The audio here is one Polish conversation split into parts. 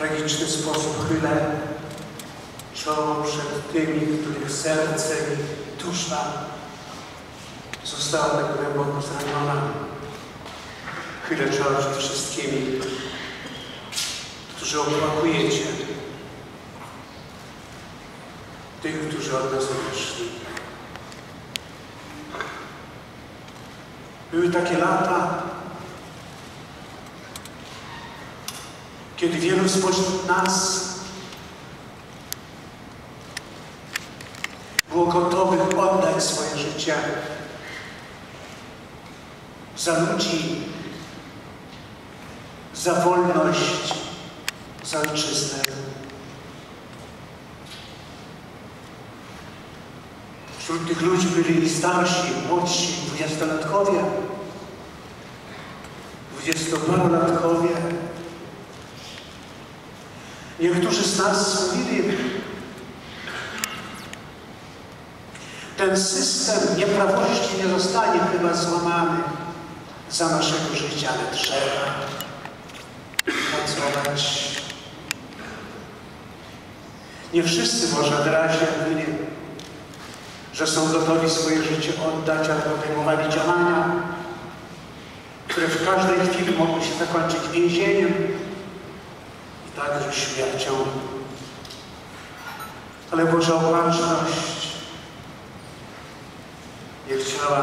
tragiczny sposób chylę czoło przed tymi, których serce i dusza została tak głęboko zraniona. Chylę czoło przed wszystkimi, którzy opłakujecie tych, którzy od nas odeszli. Były takie lata, kiedy wielu spośród nas było gotowych oddać swoje życie za ludzi, za wolność, za ojczyznę. Wśród tych ludzi byli i starsi, i młodsi, dwudziestolatkowie, dwudziestoparolatkowie. Niektórzy z nas mówili, ten system nieprawości nie zostanie chyba złamany za naszego życia, ale trzeba pracować. Nie wszyscy może wyraźnie byli, że są gotowi swoje życie oddać, ale podejmowali działania, które w każdej chwili mogły się zakończyć więzieniem także śmiercią. Ale Boża opatrzność nie chciała,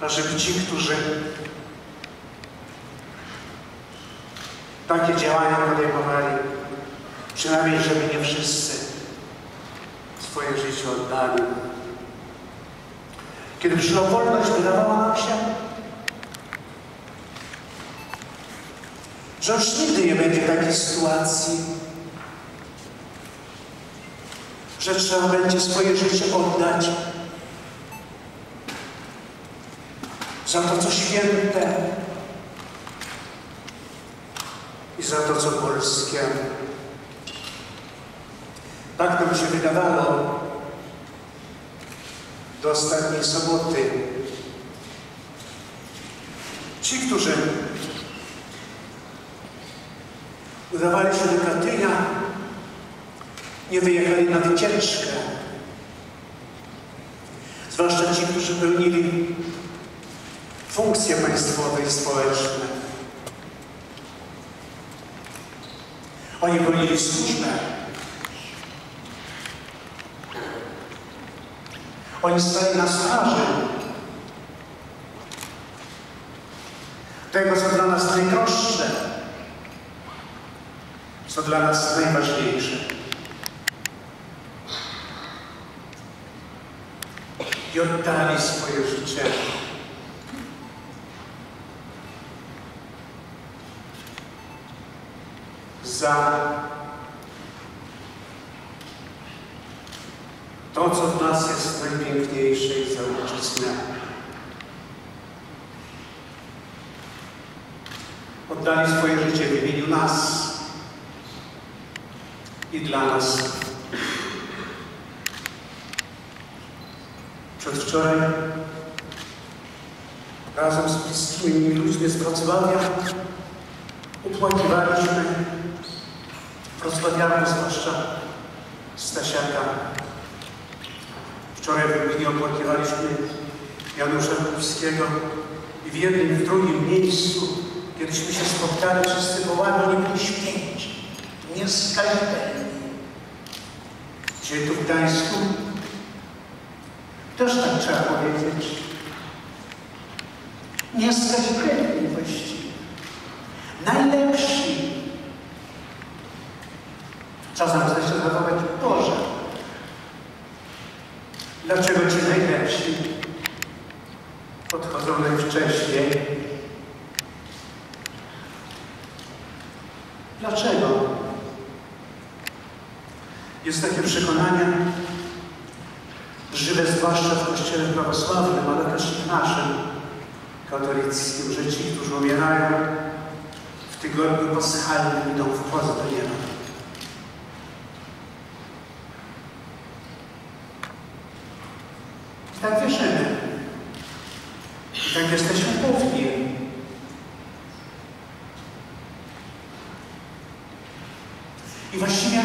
ażeby ci, którzy takie działania podejmowali, przynajmniej żeby nie wszyscy swoje życie oddali. Kiedy przyszła wolność, wydawało nam się, że już nigdy nie będzie takiej sytuacji, że trzeba będzie swoje życie oddać za to, co święte i za to, co polskie. Tak nam się wydawało do ostatniej soboty. Ci, którzy udawali się do Katynia, nie wyjechali na wycieczkę. Zwłaszcza ci, którzy pełnili funkcje państwowe i społeczne. Oni pełnili służbę. Oni stali na straży tego, co dla nas najdroższe, co dla nas najważniejsze. I oddali swoje życie. Za to, co w nas jest najpiękniejsze i za ojczyznę. Oddali swoje życie w imieniu nas i dla nas. Przedwczoraj razem z bliskimi mi ludźmi z Wrocławia upłakiwaliśmy wrocławianów, zwłaszcza Stasiaka. Wczoraj w Lublinie opłakiwaliśmy Janusza Kupskiego i w jednym w drugim miejscu, kiedyśmy się spotkali, wszyscy wołali, oni byli święci, nieskazitelni. Dzisiaj tu w Gdańsku też tak trzeba powiedzieć. Nieskazitelni właściwie. Najlepsi. Czasem się zachować Boże. Dlaczego ci najlepsi podchodzą najwcześniej? Dlaczego? Jest takie przekonanie, żywe zwłaszcza w kościele prawosławnym, ale też w naszym katolickim, że ci, którzy umierają w tygodniu paschalnym idą w post do nieba. I tak wierzymy. I tak jesteśmy główni. I właściwie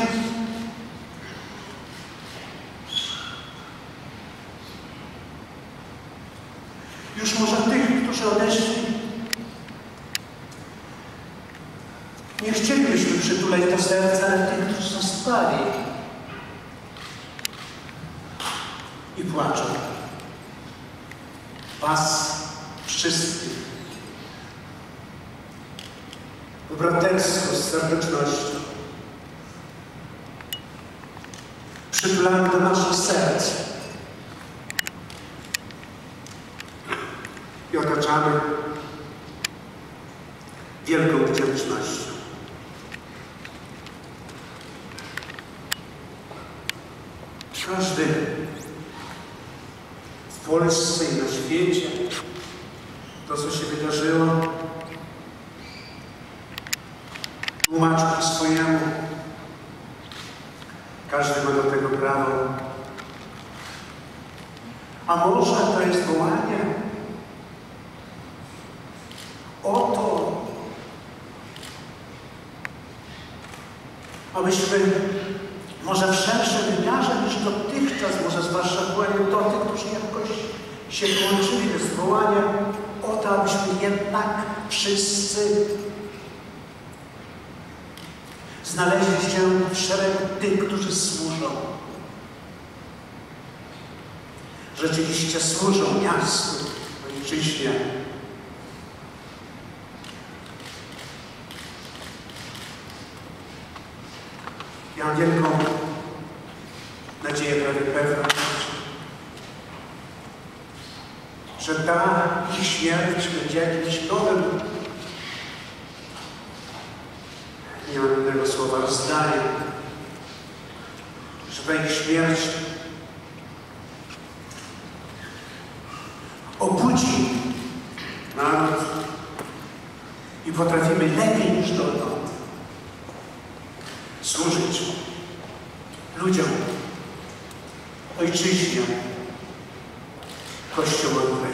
może tych, którzy odeszli. Nie chcielibyśmy przytulać do serca, tych, którzy zostali i płaczą. Was wszystkich. Bratersko, z serdecznością. Przytulamy do naszych serc i otaczamy wielką wdzięcznością. Każdy w Polsce i na świecie to, co się wydarzyło, tłumaczy po swojemu. Każdy ma do tego prawo. A może to jest wołanie o to, abyśmy może w szerszym wymiarze niż dotychczas, może zwłaszcza wpłynął do tych, którzy jakoś się włączyli do zwołania, o to, abyśmy jednak wszyscy znaleźli się w szeregu tych, którzy służą. Rzeczywiście służą miastu, ojczyźnie. Ja mam wielką nadzieję, prawie pewność, że ta ich śmierć będzie jakimś nowym. Nie mam innego słowa, rozdaje, że ta ich śmierć obudzi naród i potrafimy lepiej niż dotąd służyć ludziom, ojczyźnie, Kościołowi.